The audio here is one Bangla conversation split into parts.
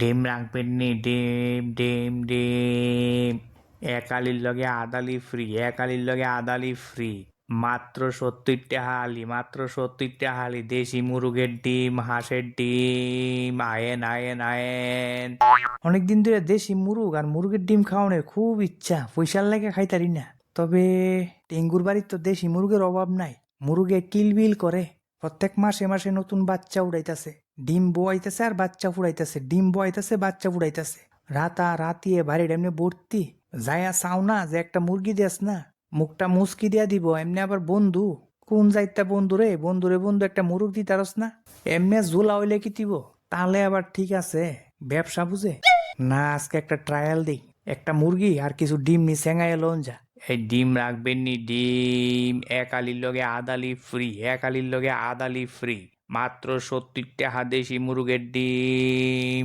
ডিম রাখবেন নি ডিম ডিম ডিম। এক আলির লগে আদালি ফ্রি এক আলির লগে আদালি ফ্রি মাত্র সত্তর টাহালি মাত্র সত্তর টাহালি দেশি মুরুগের ডিম, হাঁসের ডিম, আয়েন আয়েন আয়েন। অনেকদিন ধরে দেশি মুরুগ আর মুরগের ডিম খাওয়ানোর খুব ইচ্ছা, পয়সার লাগে খাইতারি না। তবে টেঙ্গুর বাড়ির তো দেশি মুরগের অভাব নাই, মুরগে কিলবিল করে। প্রত্যেক মাসে মাসে নতুন বাচ্চা উড়াইতেছে। ডিম বোয়াইতেছে আর বাচ্চা ফুড়াইতেছে। ডিম বোয়াইতেছে, বাচ্চা ফুড়াইতেছে। রাতা রাতিয়ে বাড়ির এমনি ভর্তি। যায়া চাও না যে একটা মুরগি দেস না। মুখটা মুসকি দিয়া দিব, এমনি আবার বন্ধু। কোন যাইতা বন্ধু রে? বন্ধু একটা মুরগ দিতারস না। এমনি জোলা হইলে কি দিব? তাহলে আবার ঠিক আছে। ব্যবসা বুঝে? না, আজকে একটা ট্রায়াল দিই। একটা মুরগি আর কিছু ডিম নি সেঙ্গাই লোন যা। এই ডিম রাখবেন নি ডিম। এক আলির লগে আদালি ফ্রি এক আলির লগে আদালি ফ্রি মাত্র সত্তর টাকা দেশি মুরগের ডিম।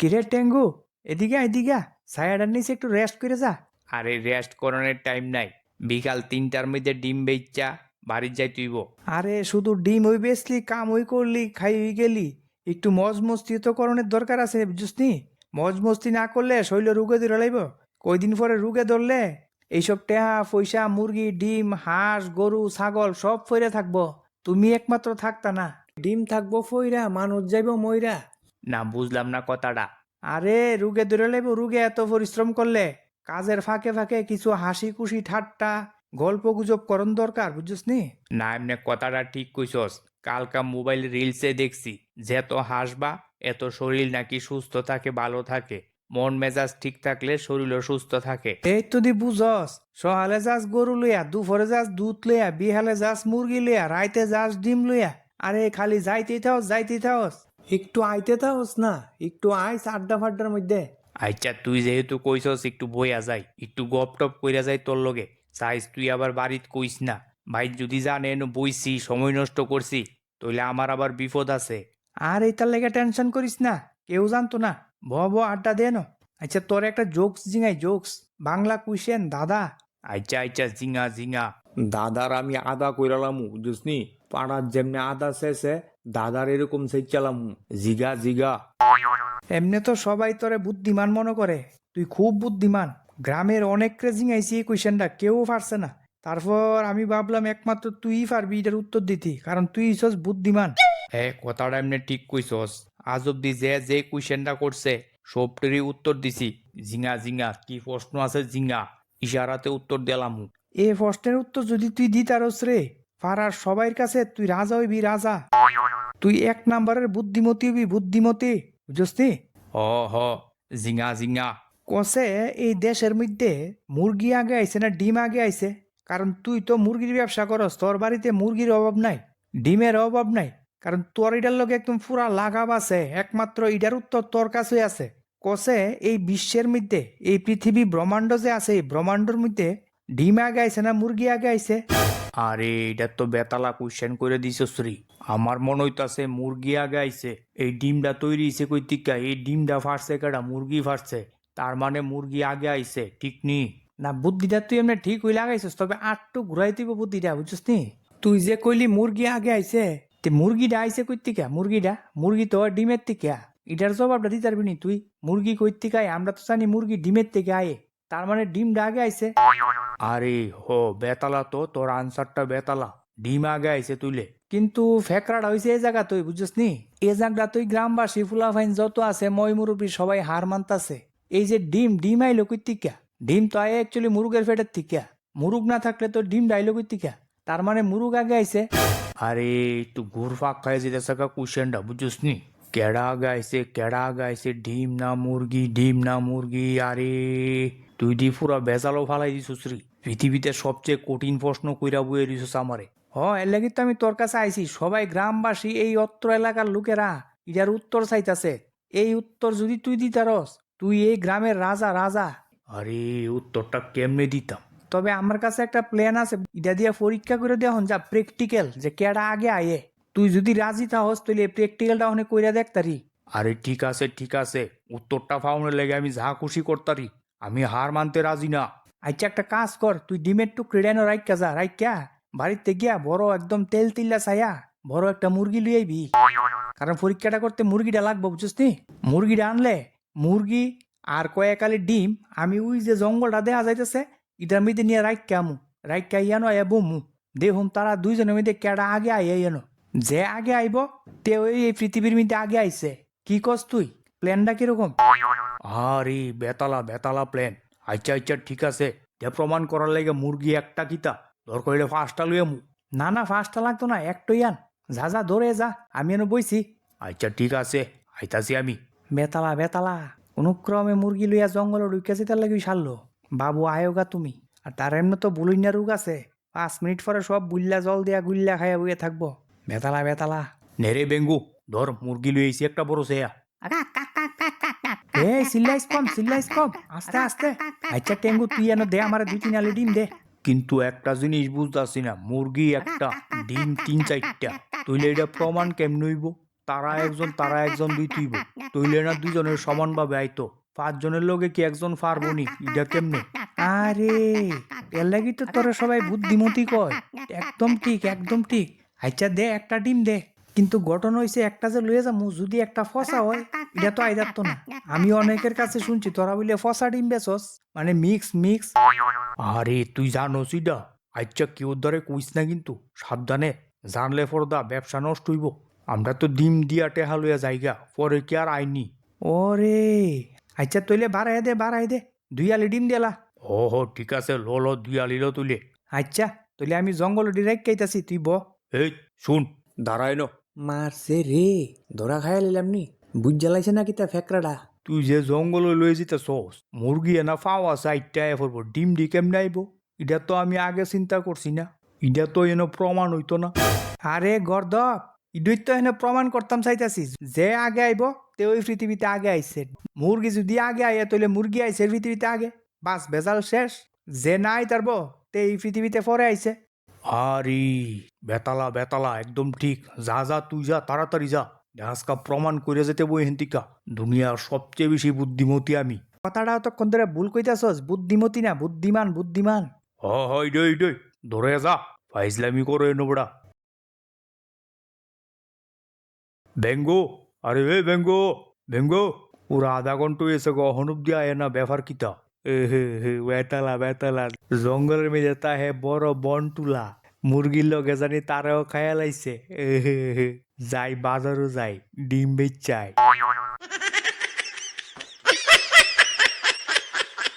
কিরে টেঙ্গু এদিকে এদিকে। ছায়াটার নিচে একটু রেস্ট করে যা। আরে রেস্ট করানোর টাইম নাই। বিকাল তিনটার মধ্যে ডিম বেচা বাড়ির যাই তুইব। আরে শুধু ডিম ওই বেচলি কাম ওই করলি খাই ওই গেলি। একটু মজ মস্তি তো করণের দরকার আছে বুঝনি মজ মস্তি না করলে শৈল রুগে ধরে লাইব কয়দিন পরে রুগে ধরলে এইসব টেহা পয়সা মুরগি ডিম হাঁস গরু ছাগল সব ফইরে থাকব। তুমি একমাত্র থাকতা না। ডিম থাকব ফইরা মানুষ যাইব মইরা। না বুঝলাম না কথাটা। আরে রুগে ধরে লাইব রুগে এত পরিশ্রম করলে। কাজের ফাঁকে ফাঁকে কিছু হাসি খুশি ঠাট্টা গল্প গুজব করন দরকার বুঝছিস নি না এমনি কথাটা ঠিক কইছস। কালকা মোবাইল রিলসে দেখছি যত হাসবা এত শরীর নাকি সুস্থ থাকে ভালো থাকে। মন মেজাজ ঠিক থাকলে শরীরও সুস্থ থাকে। এই তো দি বুঝস সকালে যাস গরু লইয়া দুপুরে যাস দুধ লইয়া বিহালে যাস মুরগি লইয়া রাইতে যাস ডিম লইয়া আরে খালি যাইতেই থাকস যাইতেই থাকস একটু আইতে থাকস না একটু আইস আড্ডা ফাড্ডার মধ্যে। আচ্ছা তুই যেহেতু কইছস একটু বইয়া যাই একটু গপ টপ কইরা যাই তোর লগে চাইস তুই আবার বাড়িত কইস না। ভাই যদি জানে এনো বইছি সময় নষ্ট করছি তাইলে আমার আবার বিপদ আছে। আর এইটার লেগে টেনশন করিস না কেউ জানতো না। ভ ভ আড্ডা দে না। আচ্ছা তোর একটা জোকস জিঙাই জোকস বাংলা কুইশেন দাদা। আচ্ছা আচ্ছা জিঙা জিঙা দাদার আমি আদা কইরালাম বুঝনি পাড়ার যেমনি আদা শেষে দাদার এরকম সেই চালাম জিগা জিগা। এমনি তো সবাই তোরে বুদ্ধিমান মনে করে। তুই খুব বুদ্ধিমান। গ্রামের অনেক ক্রেজিং আইসি এই কোয়েশ্চেনটা কেউ পারছে না। তারপর আমি ভাবলাম একমাত্র তুই পারবি এটার উত্তর দিতি কারণ তুই হইছস বুদ্ধিমান। হ্যাঁ কথাটা এমনি ঠিক কইছস। আজ অব্দি যে যে কোয়েশ্চেনটা করছে সবটিরই উত্তর দিছি। জিঙা জিঙা কি প্রশ্ন আছে জিঙা ইশারাতে উত্তর দিলাম। এ প্রশ্নের উত্তর যদি তুই দিতারস রে পাড়ার সবাইয়ের কাছে তুই রাজা হইবি রাজা। তুই এক নাম্বারের বুদ্ধিমতী হবি বুদ্ধিমতী বুঝছি হ হ জিঙা জিঙা কসে এই দেশের মধ্যে মুরগি আগে আইছে না ডিম আগে আইছে? কারণ তুই তো মুরগির ব্যবসা করস তোর বাড়িতে মুরগির অভাব নাই ডিমের অভাব নাই। কারণ তোর এটার লগে একদম পুরা লাগাব আছে। একমাত্র এটার উত্তর তোর কাছে আছে। কসে এই বিশ্বের মধ্যে এই পৃথিবী ব্রহ্মাণ্ড যে আছে এই ব্রহ্মাণ্ডর মধ্যে ডিম আগে আইছে না মুরগি আগে আইছে? আরে এটা তো বেতালা কোয়েশ্চেন করে দিছ শ্রী। আমার মনে হইতাছে মুরগি আগে আইছে। এই ডিমটা তৈরি হইছে কই টিকা এই ডিমটা ফাটছে কেডা? মুরগি ফাটছে। তার মানে মুরগি আগে আইছে ঠিক নি? না বুদ্ধিটা তুই এমনি ঠিক হইলে আগাইছিস তবে আটটু ঘুরাই দিব বুদ্ধিটা বুঝছিস নি? তুই যে কইলি মুরগি আগে আইছে তে মুরগিটা আইছে কই টিকা মুরগিটা মুরগি তো ডিমের থেকে। এটার জবাবটা দিতে পারবি নি তুই? মুরগি কই টিকা আয়? আমরা তো জানি মুরগি ডিমের থেকে আয়ে। তার মানে ডিমটা আগে আইছে। আরে হো বেতালা তো তোর আনসারটা বেতালা। ডিম আগে আইছে তুইলে। কিন্তু ফেকরাটা হইছে এই জায়গা তুই বুঝছিস নি? এই জায়গা তুই গ্রামবাসী ফুলাফাইন যত আছে মই মুরব্বী সবাই হার মানতাছে। এই যে ডিম ডিম আইলো কই টিকা ডিম তো আয় অ্যাকচুয়ালি মুরগের ফেটের টিকা মুরুগ না থাকলে তো ডিম ডাইলো কই টিকা তার মানে মুরুগ আগে আইছে। আরে একটু ঘুরফাক খাই যেতেছে কা কুশনটা বুঝছিস নি কেডা আগে আইছে কেডা আগে আইছে ডিম না মুরগি ডিম না মুরগি আরে তুই দি পুরা বেজালো ফালাই দিছিস রে পৃথিবীতে সবচেয়ে কঠিন প্রশ্ন কইরা বইয়ে দিছিস আমারে হ এর লাগি তো আমি তোর কাছে আইছি সবাই গ্রামবাসী এই অত্র এলাকার লোকেরা ইটার উত্তর চাইতাছে এই উত্তর যদি তুই দিতারস তুই এই গ্রামের রাজা রাজা আরে উত্তরটা কেমনে দিতাম তবে আমার কাছে একটা প্ল্যান আছে। এটা দিয়ে পরীক্ষা করে দেওয়া হন যা প্র্যাকটিক্যাল যে কেডা আগে আয়ে। তুই যদি রাজি থাকস তাহলে প্র্যাকটিক্যালটা অনেক কইরা দেখতারি আরে ঠিক আছে ঠিক আছে। উত্তরটা ফাউনের লেগে আমি যা খুশি করতারি। আমি হার মানতে রাজি না। আচ্ছা একটা কাজ কর তুই ডিমের টুকরি ডেনো রাইকা যা রাইকা বাড়িতে গিয়া বড় একদম তেল তিল্লা ছায়া বড় একটা মুরগি লুই আইবি। কারণ পরীক্ষাটা করতে মুরগিটা লাগবে বুঝছিস নি? মুরগিটা আনলে মুরগি আর কয়েকালি ডিম আমি ওই যে জঙ্গলটা দেখা যাইতেছে এটার মধ্যে নিয়ে রাইকা আমু রাইকা ইয়ানো আয়া বমু দেখুন তারা দুইজনের মধ্যে কেডা আগে আইয়া ইয়ানো যে আগে আইব তে ওই এই পৃথিবীর মধ্যে আগে আইছে কি কস তুই প্ল্যানটা কীরকম আরে বেতালা বেতালা প্ল্যান আচ্ছা আচ্ছা ঠিক আছে তে প্রমাণ করার লাগে মুরগি একটা কিতা ধর কইলে ফার্স্টটা লইয়া মু না না ফার্স্টটা লাগতো না একটাই আন যা যা ধরে যা আমি এনে বইছি আচ্ছা ঠিক আছে আইতাছি আমি বেতালা বেতালা অনুক্রমে মুরগি লইয়া জঙ্গলে ঢুকে যেতে লাগি সারলো বাবু আয়োগা তুমি আর তার এমনি তো বুলুইনা রোগ আছে পাঁচ মিনিট পরে সব বুল্লা জল দিয়া গুল্লা খাইয়া বইয়া থাকব বেতালা বেতালা নেরে বেঙ্গু ধর মুরগি আইছি একটা বড় সেয়া এই সিল্লাইস কম সিল্লাইস কম আস্তে আস্তে আচ্ছা টেঙ্গু তুই এনে দে আমার দুই তিন আলি ডিম দে কিন্তু একটা জিনিস বুঝতেছি না মুরগি একটা ডিম তিন চারটা তুইলে এটা প্রমাণ কেমন হইব তারা একজন তারা একজন দুই তুইব তুইলে না দুজনের সমানভাবে আইতো পাঁচজনের লগে কি একজন পারব নি এটা কেমনে? আরে, এর লাগি তো তোরা সবাই বুদ্ধিমতী কয়। একদম ঠিক একদম ঠিক। আচ্ছা দে, একটা ডিম দে। কিন্তু ঘটনা হয়েছে একটা যে লয়ে যাব যদি একটা ফসা হয়, এটা তো আইদার তো না। আমি অনেকের কাছে শুনছি, তোরা বলে ফসা ডিম বেচস। মানে মিক্স মিক্স। আরে, তুই জানো সিডা আচ্ছা কেউ ধরে কইস না কিন্তু, সাবধানে। জানলে ফরদা ব্যবসা নষ্ট হইব। আমরা তো ডিম দিয়া টেহা লইয়া যাইগা, পরে কি আর আইনি? ওরে আচ্ছা তইলে বাড়াই দে বাড়াই দে দুই আলি ডিম দিলা ও হো ঠিক আছে লো লো দুই আলি লো তুলে আচ্ছা তইলে আমি জঙ্গল ডিরেক্ট খাইতাছি তুই ব। এই শুন। দাঁড়াই ন। মারছে রে ধরা খাইয়া লিলাম নি বুঝ জ্বালাইছে নাকি তা ফেকরাটা তুই যে জঙ্গল লয়ে যেতে সস মুরগি এনা ফাওয়া সাইডটা এ পড়ব ডিম ডি কেমনে আইব? এটা তো আমি আগে চিন্তা করছি না এটা তো এনে প্রমাণ হইতো না। আরে গর্দব ইডুই তো এনে প্রমাণ করতাম চাইতাছি যে আগে আইব তে ওই পৃথিবীতে আগে আইছে। মুরগি যদি আগে আইয়া তাহলে মুরগি আইছে এই পৃথিবীতে আগে। বাস বেজাল শেষ। যে না আইতারব তে এই পৃথিবীতে পরে আইছে। আরে বেতালা বেতালা একদম ঠিক। যা যা তুই যা তাড়াতাড়ি যা। আজকা প্রমাণ করে যেতে বই হেন্তিকা। দুনিয়ার সবচেয়ে বেশি বুদ্ধিমতী আমি। কথাটা তখন ধরে ভুল কইতাছস। বুদ্ধিমতী না বুদ্ধিমান বুদ্ধিমান। হ হয় ডই ডই ধরে যা। ফাইজলামি করে নোবড়া বেঙ্গো আরে এ ব্যঙ্গো ব্যঙ্গো পুরা আধা ঘণ্টা এসে গহন অব্দি আয় না ব্যাপার কিতা বেতালা বেতালা জঙ্গলের মেঝে তা হে বড় বন তুলা মুরগির লগে জানি তারাও খায়া লাইছে এ হে হে যাই বাজারও যাই ডিম বেচাই